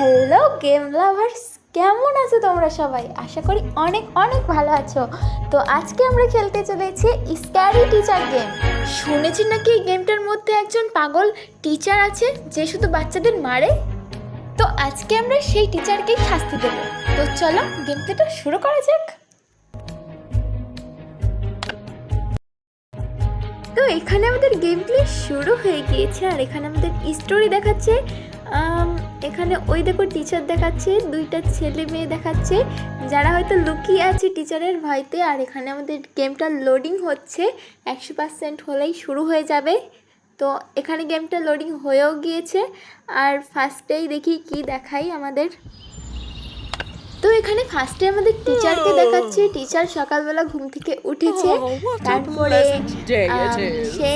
Hello game lovers, কেমন আছো তোমরা সবাই? আশা করি অনেক অনেক ভালো আছো। তো আজকে আমরা খেলতে চলেছি স্ক্যারি টিচার গেম শুনেছি নাকি এই গেমটার মধ্যে একজন পাগল টিচার আছে, যে শুধু বাচ্চাদের মারে? তো আজকে আমরা সেই টিচারকেই শাস্তি দেবো। তো চলো গেমটা শুরু করা যাক। তো এখানে আমাদের গেম প্লে শুরু হয়ে গিয়েছে, আর এখানে আমাদের স্টোরি দেখাচ্ছে এখানে ওই দেখো টিচার দেখাচ্ছে দুইটা ছেলে মেয়ে দেখাচ্ছে। যারা হয়তো লুকিয়ে আছে টিচারের ভয়তে আর এখানে আমাদের গেমটা লোডিং হচ্ছে একশো পার্সেন্ট হলেই শুরু হয়ে যাবে। তো এখানে গেমটা লোডিং হয়েও গিয়েছে আর ফার্স্টেই দেখি কি দেখাই আমাদের। তো এখানে ফার্স্টে আমাদের টিচারকে দেখাচ্ছে টিচার সকালবেলা ঘুম থেকে উঠেছে। তারপরে. সে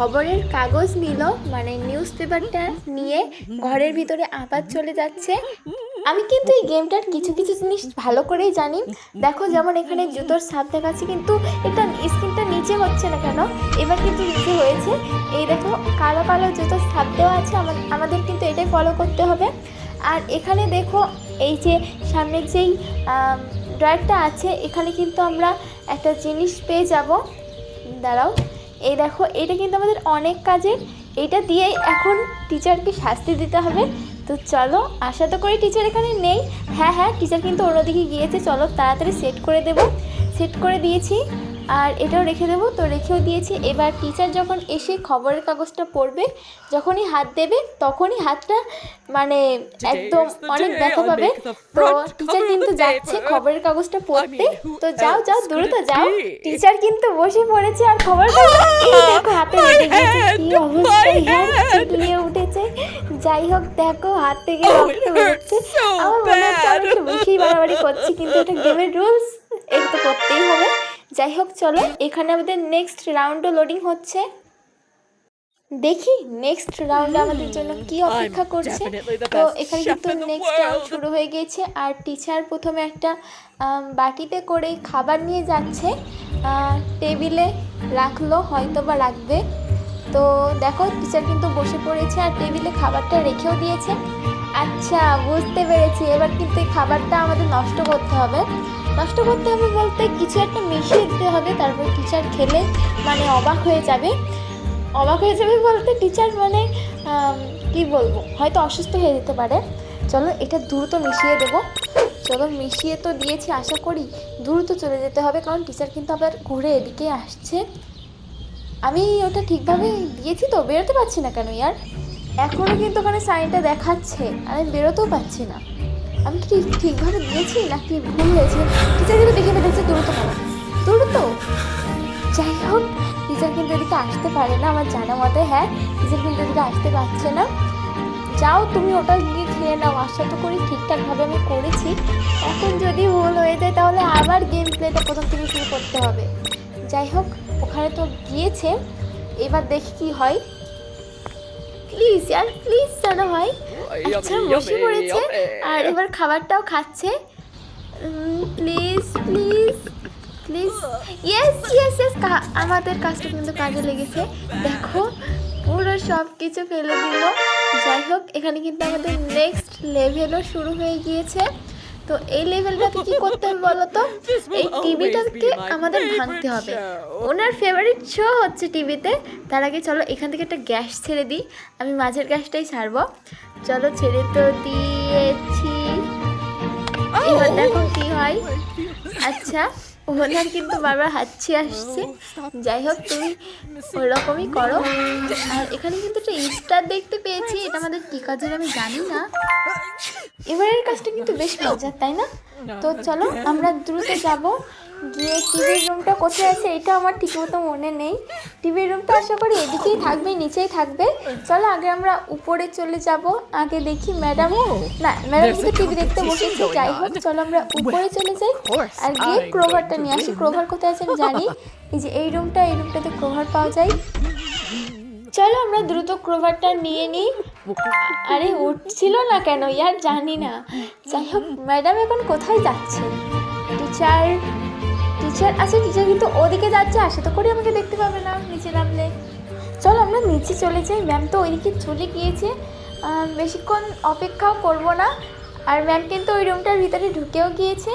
খবরের কাগজ নিল মানে নিউজ পেপারটা নিয়ে ঘরের ভিতরে আবার চলে যাচ্ছে। আমি কিন্তু এই গেমটার কিছু কিছু জিনিস ভালো করেই জানি। দেখো যেমন এখানে জুতোর ছাপ দেখাচ্ছে, কিন্তু এটা স্ক্রিনটা নিচে হচ্ছে না কেন? এবার কিন্তু নিচে হয়েছে। এই দেখো, কালো কালো জুতোর ছাপ দেওয়া আছে আমা- আমাদের কিন্তু এটাই ফলো করতে হবে। আর এখানে দেখো, এই যে সামনের যেই ড্রয়ারটা আছে, এখানে কিন্তু আমরা একটা জিনিস পেয়ে যাব। দাঁড়াও। এই দেখো, এটা কিন্তু আমাদের অনেক কাজের। এটা দিয়েই এখন টিচারকে শাস্তি দিতে হবে। তো চলো, আশা তো করি টিচার এখানে নেই। হ্যাঁ হ্যাঁ টিচার কিন্তু অন্যদিকে গিয়েছে। চলো, তাড়াতাড়ি সেট করে দেব। সেট করে দিয়েছি। আর এটাও রেখে দেবো। তো রেখেও দিয়েছি। এবার টিচার যখন এসে খবরের কাগজটা পড়বে যখনই হাত দেবে তখনই হাতটা মানে একদম অনেক ব্যথা পাবে। তো টিচার কিন্তু যাচ্ছে খবরের কাগজটা পড়তে। তো যাও যাও could it যাও। টিচার কিন্তু বসে পড়েছে আর খবর দেখো হাতে লেগে গেছে কি অবস্থা? উঠেছে। যাই হোক দেখো হাত থেকে Oh, রক্ত it বেরোচ্ছে। আমার মনে হচ্ছে আমি. একটু বেশি বাড়াবাড়ি করছি কিন্তু এটা গেমের রুলস এই তো করতেই হবে। যাই হোক চলো। এখানে আমাদের নেক্সট রাউন্ডও লোডিং হচ্ছে। দেখি নেক্সট রাউন্ড আমাদের জন্য কি অপেক্ষা করছে। তো এখানে কিন্তু নেক্সট রাউন্ড শুরু হয়ে গেছে আর টিচার প্রথমে একটা বাটিতে করে খাবার নিয়ে যাচ্ছে। টেবিলে রাখল হয়তো বা রাখবে। তো দেখো টিচার কিন্তু বসে পড়েছে আর টেবিলে খাবারটা রেখেও দিয়েছে। আচ্ছা বুঝতে পেরেছি। এবার কিন্তু এই খাবারটা আমাদের নষ্ট করতে হবে। নষ্ট করতে হবে বলতে কিছু একটা মিশিয়ে দিতে হবে, তারপর টিচার খেলে মানে অবাক হয়ে যাবে। অবাক হয়ে যাবে বলতে টিচার মানে কি বলব, হয়তো অসুস্থ হয়ে যেতে পারে। চলো এটা দ্রুত মিশিয়ে দেবো। চলো মিশিয়ে তো দিয়েছি, আশা করি দ্রুত চলে যেতে হবে, কারণ টিচার কিন্তু আবার ঘুরে এদিকে আসছে। আমি ওটা ঠিকভাবে দিয়েছি তো, বেরোতে পারছি না কেন ইয়ার? এখনও কিন্তু ওখানে সাইনটা দেখাচ্ছে, আমি বেরোতেও পারছি না। আমি কি ঠিক ঠিকভাবে দিয়েছি নাকি ভুল হয়েছে টিচার কিন্তু দেখে ফেলেছে দ্রুত করো দ্রুত যাই হোক, টিচার কিন্তু এদিকে আসতে পারে না আমার জানা মতে হ্যাঁ? টিচার কিন্তু এদিকে আসতে পারছে না। যাও, তুমি ওটা গিয়ে খেয়ে নাও। আশা তো করি ঠিকঠাকভাবে আমি করেছি। এখন যদি ভুল হয়ে যায়, তাহলে আবার গেম প্লেটা প্রথম থেকে শুরু করতে হবে। যাই হোক, ওখানে তো গিয়েছে। এবার দেখি কি হয়। প্লিজ আর প্লিজ যেন হয়। আচ্ছা বসে পড়েছে আর এবার খাবারটাও খাচ্ছে। Please please please. Yes yes yes আমাদের কাজটা কিন্তু কাজে লেগেছে। দেখো পুরো সব কিছু ফেলে দিল। যাই হোক এখানে কিন্তু আমাদের নেক্সট লেভেলও শুরু হয়ে গিয়েছে। তো এই লেভেলটাতে কি করতে হবে বলো তো এই টিভিটাকে আমাদের ভাঙতে হবে। ওনার ফেভারিট শো হচ্ছে টিভিতে। তার আগে চলো এখান থেকে একটা গ্যাস ছেড়ে দিই। আমি মাঝের গ্যাসটাই ছাড়বো। চলো ছেড়ে তো দিয়েছি। এবার দেখো কি হয়। আচ্ছা ওনার কিন্তু বারবার হাঁচি আসছে। যাই হোক, তুমি ওরকমই করো। আর এখানে কিন্তু একটা স্টার দেখতে পেয়েছি, এটা আমাদের কী কাজের আমি জানি না। এবারের কাজটা কিন্তু বেশ মজার, তাই না? তো চলো, আমরা দ্রুত যাব। গিয়ে টিভির রুমটা কোথায় আছে এটা আমার ঠিক মতো মনে নেই। টিভির রুমটা আশা করি এদিকেই থাকবে নিচেই থাকবে। চলো আগে আমরা উপরে চলে যাব আগে দেখি ম্যাডাম না ম্যাডাম কিন্তু টিভি দেখতে বসেছি যাই হোক চলো আমরা উপরে চলে যাই। আর গিয়ে ক্রোভারটা নিয়ে আসি। ক্রোভার কোথায় আছে আমি জানি। এই যে এই রুমটা এই রুমটাতে ক্রোভার পাওয়া যায়। চলো আমরা দ্রুত ক্রোভারটা নিয়ে নিই। আরে উঠছিল না কেন? ইয়ার জানি না। যাই হোক ম্যাডাম এখন কোথায় যাচ্ছে? টিচার টিচার আচ্ছা টিচার কিন্তু ওদিকে যাচ্ছে আশা তো করি আমাকে দেখতে পাবে না, নিচে নামলে। চলো, আমরা নিচে চলে যাই। ম্যাম তো ওইদিকে চলে গিয়েছে। বেশিক্ষণ অপেক্ষাও করব না। আর ম্যাম কিন্তু ওই রুমটার ভিতরে ঢুকেও গিয়েছে।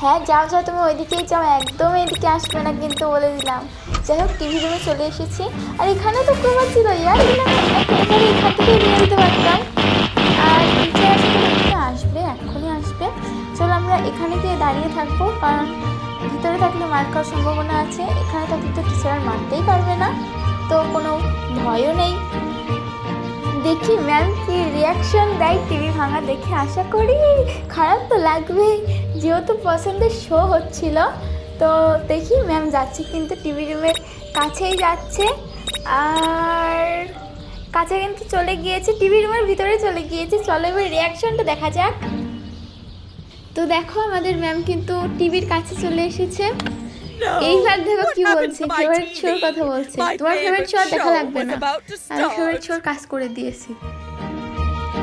হ্যাঁ যাও যাও, তুমি ওইদিকেই যাও। একদম এদিকে আসবে না কিন্তু বলে দিলাম। যাই হোক টিভি রুমে চলে এসেছি। আর এখানে তো কুমার ছিল, ইয়ার এখান থেকে নিয়ে যেতে পারতাম। দাঁড়িয়ে থাকব, কারণ ভিতরে থাকলে মার খাওয়ার সম্ভাবনা আছে। এখানে থাকলে তো টিচার মারতেই পারবে না, তো কোনো ভয়ও নেই। দেখি ম্যাম কি রিয়াকশন দেয় টিভি ভাঙা দেখে, আশা করি খারাপ তো লাগবে, যেহেতু পছন্দের শো হচ্ছিল। তো দেখি ম্যাম যাচ্ছে কিন্তু টিভি রুমের কাছেই যাচ্ছে, আর কাছে কিন্তু চলে গিয়েছে টিভি রুমের ভিতরে চলে গিয়েছে। চলো এবার রিয়াকশনটা দেখা যাক। তো দেখো আমাদের ম্যাম কিন্তু টিভির কাছে চলে এসেছে। এইবার দেখো কি বলছে ফেভারিট শোর কথা বলছে। তোমার ফেভারিট শো দেখা লাগবে না। আমি ফেভারিট শোর কাজ করে দিয়েছি।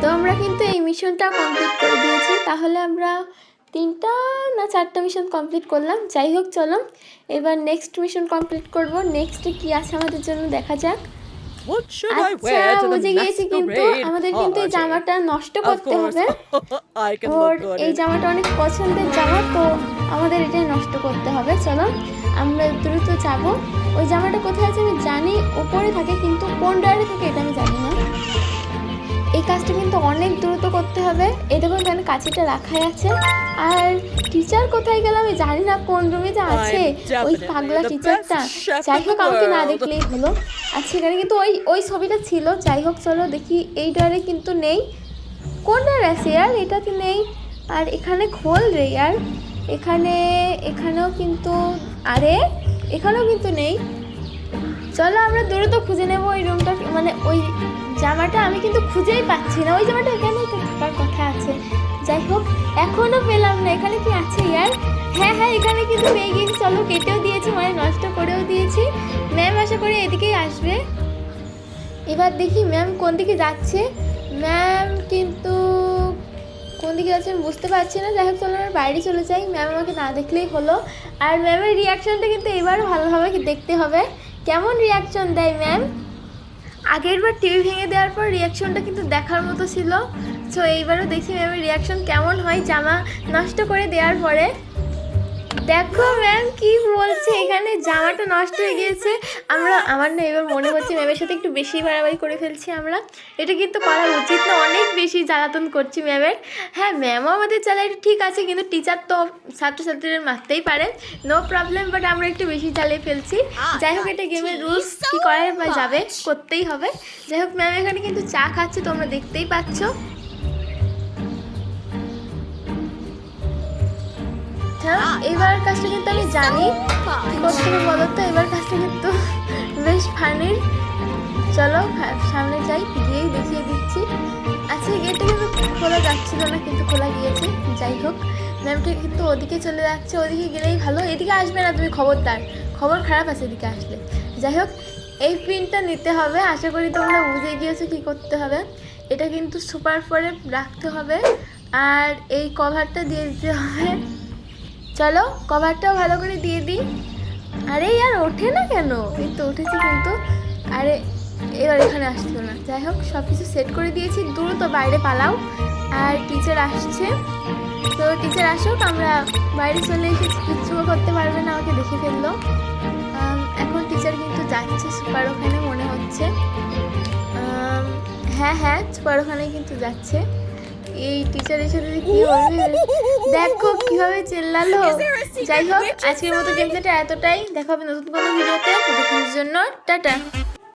তো আমরা কিন্তু এই মিশনটা কমপ্লিট করে দিয়েছি। তাহলে আমরা তিনটা না চারটা মিশন কমপ্লিট করলাম। যাই হোক চলো। এবার নেক্সট মিশন কমপ্লিট করব। নেক্সট কি আছে আমাদের জন্য দেখা যাক। What should I wear to the বুঝে গিয়েছি কিন্তু আমাদের কিন্তু এই জামাটা নষ্ট করতে হবে। ওর এই জামাটা অনেক পছন্দের জামা তো আমাদের এটা নষ্ট করতে হবে। চলো আমরা দ্রুত যাব। ওই জামাটা কোথায় আছে আমি জানি উপরে থাকে কিন্তু কোন ডয়ারে থাকে এটা আমি জানি না। এই কাজটা কিন্তু অনেক দ্রুত করতে হবে। এই দেখুন এখানে কাছিটা রাখাই আছে। আর টিচার কোথায় গেল আমি জানি না কোন রুমে যে আছে? ওই পাগলা টিচারটা যাই হোক আমাকে না দেখলেই হলো। আচ্ছা এখানে কিন্তু ওই ওই ছবিটা ছিল। যাই হোক চলো দেখি এই ডয়ারে কিন্তু নেই। কোন ডয়ার আছে ইয়ার? এটাতে নেই। আর এখানে খোল রে আর এখানে এখানেও কিন্তু আরে এখানেও কিন্তু নেই। চলো আমরা দ্রুত খুঁজে নেব ওই রুমটা মানে ওই জামাটা আমি কিন্তু খুঁজেই পাচ্ছি না। ওই জামাটা এখানেই তো থাকার কথা আছে। যাই হোক এখনও পেলাম না। এখানে কি আছে, ইয়ার? হ্যাঁ হ্যাঁ এখানে কিন্তু পেয়ে গিয়েছি। চলো, কেটেও দিয়েছি মানে নষ্ট করেও দিয়েছি। ম্যাম, আশা করি এদিকেই আসবে। এবার দেখি ম্যাম কোন দিকে যাচ্ছে। ম্যাম কিন্তু কোন দিকে যাচ্ছে আমি বুঝতে পারছি না। যাই হোক, চলো আমার বাইরে চলে যাই। ম্যাম আমাকে না দেখলেই হলো। আর ম্যামের রিয়াকশনটা কিন্তু এবারও ভালোভাবে দেখতে হবে। কেমন রিয়াকশন দেয় ম্যাম? আগের বার টিভি ভেঙে দেওয়ার পর রিয়াকশনটা কিন্তু দেখার মতো ছিল। সো এইবারও দেখি ম্যামের রিয়াকশন কেমন হয় জামা নষ্ট করে দেওয়ার পরে। দেখো ম্যাম কি বলছে? এখানে জামাটা নষ্ট হয়ে গিয়েছে। আমরা, আমার না এবার মনে হচ্ছে ম্যামের সাথে একটু বেশি বাড়াবাড়ি করে ফেলছি আমরা। এটা কিন্তু করা উচিত না, অনেক বেশি জ্বালাতন করছি ম্যামের। হ্যাঁ ম্যামও আমাদের জ্বালা এটা ঠিক আছে কিন্তু টিচার তো ছাত্রছাত্রীদের মারতেই পারে। নো প্রবলেম বাট আমরা একটু বেশি জ্বালিয়ে ফেলছি। যাই হোক এটা গেমের রুলস কি করা যাবে করতেই হবে। যাই হোক ম্যাম এখানে কিন্তু চা খাচ্ছে তোমরা দেখতেই পাচ্ছ। হ্যাঁ এবার কাজটা কিন্তু আমি জানি। করতে বলো তো? এবার কাজটা কিন্তু বেশ ফানির চলো সামনে যাই গিয়েই দেখিয়ে দিচ্ছি। আচ্ছা গেটটা কিন্তু খোলা যাচ্ছিল না, কিন্তু খোলা গিয়েছে। যাই হোক ম্যামটা কিন্তু ওদিকে চলে যাচ্ছে, ওদিকে গেলেই ভালো। এদিকে আসবে না তুমি, খবরদার। খবর খারাপ আছে এদিকে আসলে। যাই হোক, এই প্রিন্টটা নিতে হবে। আশা করি তোমরা বুঝে গিয়েছো কি করতে হবে। এটা কিন্তু সুপার ফোরে রাখতে হবে। আর এই কভারটা দিয়ে দিতে হবে। চলো, কভারটাও ভালো করে দিয়ে দিই। আরে আর ওঠে না কেন? এই তো উঠেছি কিন্তু। আরে এবার এখানে আসতো না। যাই হোক সব কিছু সেট করে দিয়েছি। দ্রুত বাইরে পালাও। আর টিচার আসছে। তো টিচার আসুক, আমরা বাইরে চলে এসেছি। কিচ্ছু করতে পারবে না আমাকে দেখে ফেলল। এখন টিচার কিন্তু যাচ্ছে সুপার ওখানে, মনে হচ্ছে। হ্যাঁ হ্যাঁ সুপার ওখানে কিন্তু যাচ্ছে। এই টিচারের সাথে কি বলবে দেখো কীভাবে চেল্লালো। যাই হোক, আজকের মতো গেমটা এতটাই। দেখা হবে নতুন কোনো ভিডিওতে। জন্য, টাটা।